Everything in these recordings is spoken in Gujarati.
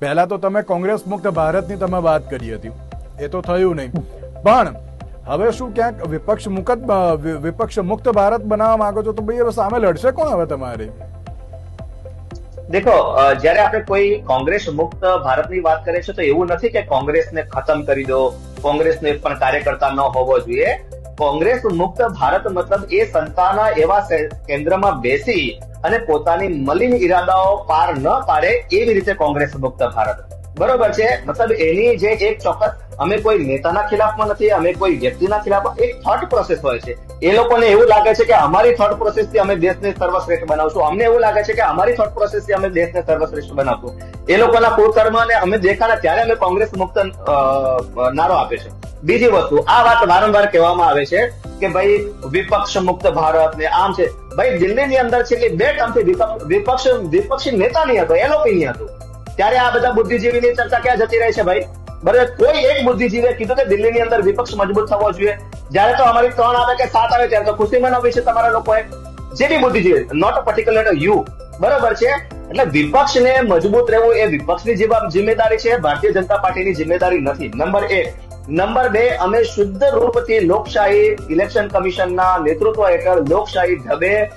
પહેલા તો તમે કોંગ્રેસ મુક્ત ભારતની તમે વાત કરી હતી. એ તો થયું નહીં. પણ હવે શું ક્યાંક વિપક્ષ મુક્ત વિપક્ષ મુક્ત ભારત બનાવવા માંગો છો તો ભાઈ હવે સામે લડશે કોણ હવે તમારે? દેખો જ્યારે આપણે કોઈ કોંગ્રેસ મુક્ત ભારતની વાત કરીએ છીએ તો એવું નથી કે કોંગ્રેસને ખતમ કરી દો, કોંગ્રેસનો એક પણ કાર્યકર્તા ન હોવો જોઈએ. કોંગ્રેસ મુક્ત ભારત મતલબ એ સંસ્થાના એવા કેન્દ્રમાં બેસી અને પોતાની મલિન ઈરાદાઓ પાર ન પાડે એવી રીતે કોંગ્રેસ મુક્ત ભારત. બરોબર છે? મતલબ એની જે એક ચોક્કસ, અમે કોઈ નેતાના ખિલાફમાં નથી, અમે કોઈ વ્યક્તિના ખિલાફમાં, એક થોટ પ્રોસેસ હોય છે. એ લોકોને એવું લાગે છે કે અમારી થોટ પ્રોસેસથી અમે દેશને સર્વશ્રેષ્ઠ બનાવશું. અમને એવું લાગે છે કે અમારી થોટ પ્રોસેસથી અમે દેશને સર્વશ્રેષ્ઠ બનાવશું. એ લોકોના કુકર્મ અને અમે દેખાડા ત્યારે અમે કોંગ્રેસ મુક્ત નારો આપે છે. બીજી વસ્તુ, આ વાત વારંવાર કહેવામાં આવે છે કે ભાઈ વિપક્ષ મુક્ત ભારત ને આમ છે. ભાઈ દિલ્હીની અંદર છેલ્લી બે ટર્મથી વિપક્ષ વિપક્ષ, વિપક્ષી નેતા નહીં હતો એલઓપી નહીં હતું. ત્યારે આ બધા બુદ્ધિજીવીની ચર્ચા ક્યાં જતી રહી છે ભાઈ? બરાબર, કોઈ એક બુદ્ધિજીવીએ કીધું કે દિલ્હીની અંદર વિપક્ષ મજબૂત થવો જોઈએ. જ્યારે તો અમારી ત્રણ આવે કે સાત આવે ત્યારે તો ખુશી મનાવી છે તમારા લોકોએ. જે બી બુદ્ધિજીવી નોટ પર્ટિક્યુલર યુ બરાબર છે? એટલે વિપક્ષને મજબૂત રહેવું એ વિપક્ષની જવાબ- જિમ્મેદારી છે, ભારતીય જનતા પાર્ટીની જિમ્મેદારી નથી. નંબર એક. નંબર બે અમે શુદ્ધ રૂપથી લોકશાહી ઇલેક્શન કમિશનના નેતૃત્વ હેઠળ લોકશાહી ઢબે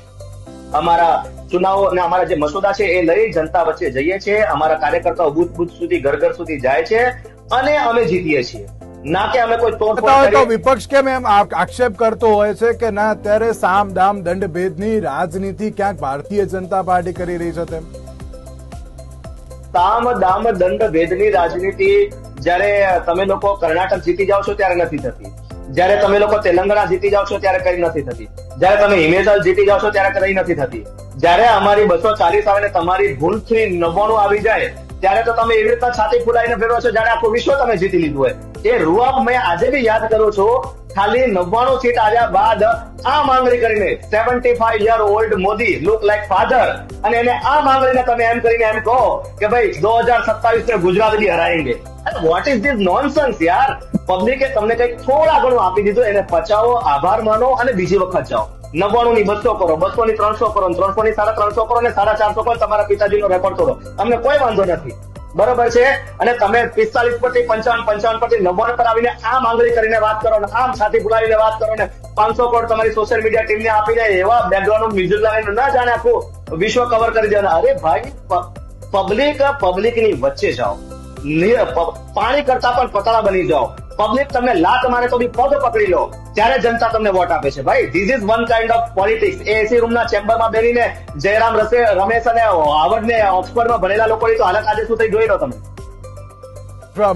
અમારા ચુનાવો અને અમારા જે મસૂદા છે એ લઈ જનતા વચ્ચે જઈએ છીએ. અમારા કાર્યકર્તાઓ બુથ બુથ સુધી ઘર ઘર સુધી જાય છે અને અમે જીતીએ છીએ. ના કે અમે કોઈ વિપક્ષ કેમ એમ આક્ષેપ કરતો હોય છે કે ના અત્યારે સામ દામ દંડ ભેદની રાજનીતિ ક્યાંક ભારતીય જનતા પાર્ટી કરી રહી છે તેમ? સામ દામ દંડ ભેદની રાજનીતિ જ્યારે તમે લોકો કર્ણાટક જીતી જાઓ છો ત્યારે નથી થતી. જ્યારે તમે લોકો તેલંગાણા જીતી જાઓ છો ત્યારે કઈ નથી થતી. જ્યારે તમે હિમેચલ જીતી જાઓ છો ત્યારે કઈ નથી થતી. જ્યારે અમારી બસો ચાલીસ આવે ને તમારી ભૂલથી નવ્વાણું આવી જાય, ત્યારે તો તમે એવી રીતના છાતી ફૂલાઈને ફેરવો છો જાણે આખું વિશ્વ તમે જીતી લીધું હોય. એ રૂઆબમય આજે બી યાદ કરો છો. ખાલી નવ્વાણું સીટ આવ્યા બાદ આ માંગણી કરીને seventy five year old Modi look like father અને એને આ માંગણીને તમે એમ કરીને એમ કહો કે ભાઈ દો હજાર સત્તાવીસ ને ગુજરાત બી હરાયેંગે. વોટ ઇઝ ધીસ નોનસન્સ યાર? પબ્લિકે તમને કંઈક થોડા ઘણું આપી દીધું, એને પચાવો, આભાર માનો અને બીજી વખત જાઓ. નવ્વાણું ની બસો કરો બસો ની ત્રણસો કરો ત્રણસો ની સાડા ત્રણસો કરો અને સાડા ચારસો કરો તમારા પિતાજીનો રેકોર્ડ કરો અમને કોઈ વાંધો નથી. બરોબર છે? અને તમે પિસ્તાલીસ પરથી પંચાવન પંચાવન પરથી નવ્વાણું પર આવીને આ માંગણી કરીને વાત કરો ને આમ છાતી બોલાવીને વાત કરો ને પાંચસો કરોડ તમારી સોશિયલ મીડિયા ટીમને આપીને એવા બેકગ્રાઉન્ડ મ્યુઝિક લાવીને ના જાણે આખું વિશ્વ કવર કરી દેવાના. અરે ભાઈ પબ્લિક પબ્લિકની વચ્ચે જાઓ. પાણી કરતા પણ પતળા બની જાઓ. પબ્લિક તમને લાત મારે તો બી પગ પકડી લો. ત્યારે જનતા તમને વોટ આપે છે. ભાઈ this is one kind of politics A AC રૂમના ચેમ્બરમાં બેસીને જયરામ રસે, રમેશ અને હાવર્ડ ને ઓક્સફર્ડમાં ભણેલા લોકોની તો હાલત આજે શું થઈ જોઈ લો તમે?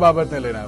બાબતને લઈને